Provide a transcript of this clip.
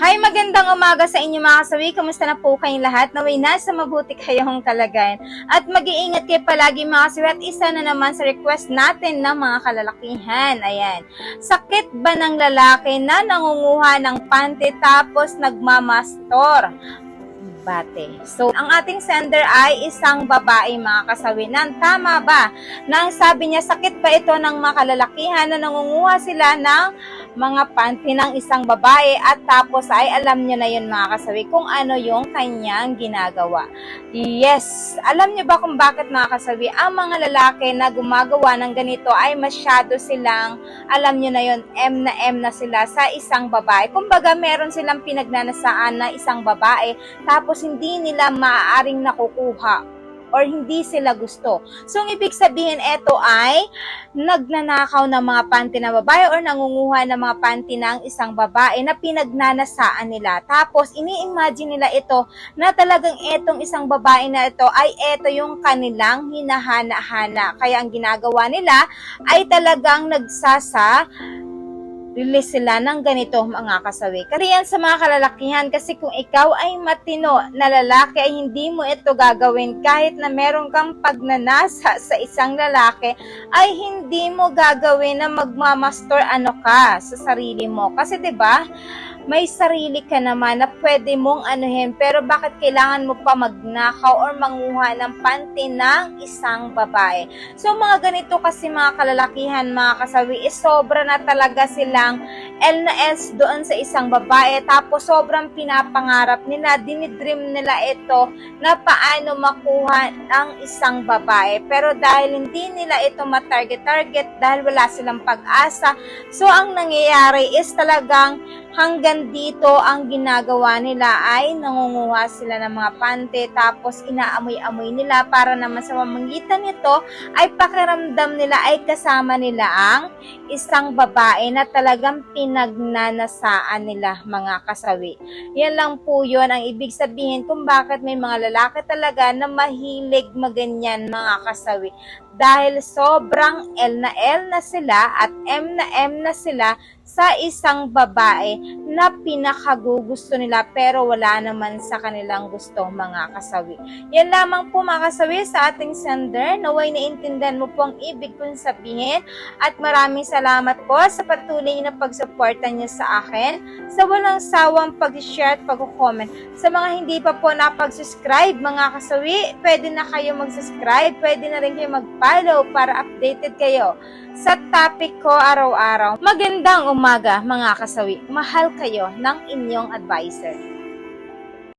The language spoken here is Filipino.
Hi, magandang umaga sa inyo mga kasawi. Kamusta na po kayong lahat? Naway nasa mabuti kayong kalagayan. At mag-iingat kayo palagi mga kasawi. At isa na naman sa request natin ng mga kalalakihan. Ayan. Sakit ba ng lalaki na nangunguha ng panty tapos nagmamastor? bate. So, ang ating sender ay isang babae mga kasawinan. Tama ba? Nang sabi niya, sakit ba ito ng mga kalalakihan na nangunguha sila ng mga panty ng isang babae at tapos ay alam niyo na yun mga kasawi kung ano yung kanyang ginagawa. Yes, alam niyo ba kung bakit mga kasawi ang mga lalaki na gumagawa ng ganito ay masyado silang alam niyo na yun, M na M na sila sa isang babae. Kumbaga meron silang pinagnanasaan na isang babae tapos hindi nila maaaring nakukuha or hindi sila gusto. So, ang ibig sabihin, ito ay nagnanakaw ng mga panty ng babae or nangunguha ng mga panty ng isang babae na pinagnanasaan nila. Tapos, ini-imagine nila ito na talagang etong isang babae na ito ay ito yung kanilang hinahana-hana. Kaya ang ginagawa nila ay talagang nagsasa release sila ng ganito mga kasawi. Kasi sa mga kalalakihan kasi kung ikaw ay matino na lalaki ay hindi mo ito gagawin kahit na meron kang pagnanasa sa isang lalaki ay hindi mo gagawin na magmamastor ano ka sa sarili mo. Kasi 'di ba? May sarili ka naman na pwede mong anuhin pero bakit kailangan mo pa magnakaw or manguha ng panty ng isang babae. So mga ganito kasi mga kalalakihan mga kasawi is sobra na talaga silang L na S doon sa isang babae tapos sobrang pinapangarap nila, dinidream nila ito na paano makuha ang isang babae. Pero dahil hindi nila ito matarget-target dahil wala silang pag-asa, so ang nangyayari is talagang hanggang dito ang ginagawa nila ay nangunguha sila ng mga pante tapos inaamoy-amoy nila para naman sa pamamagitan nito ay pakiramdam nila ay kasama nila ang isang babae na talagang pinagnanasaan nila mga kasawi. Yan lang po yun ang ibig sabihin kung bakit may mga lalaki talaga na mahilig maganyan mga kasawi. Dahil sobrang L na L na sila at M na M na sila sa isang babae na pinakagugusto nila pero wala naman sa kanilang gusto mga kasawi. Yan lamang po mga kasawi sa ating sender. Naway naintindihan mo po ang ibig kong sabihin at maraming salamat po sa patuloy na pagsuporta niyo sa akin sa walang sawang pag-share at pag-comment. Sa mga hindi pa po napag-subscribe mga kasawi, pwede na kayo mag-subscribe, pwede na rin kayo mag-follow para updated kayo sa topic ko araw-araw. Magandang umaga mga kasawi. Mahal kayo ng inyong advisor.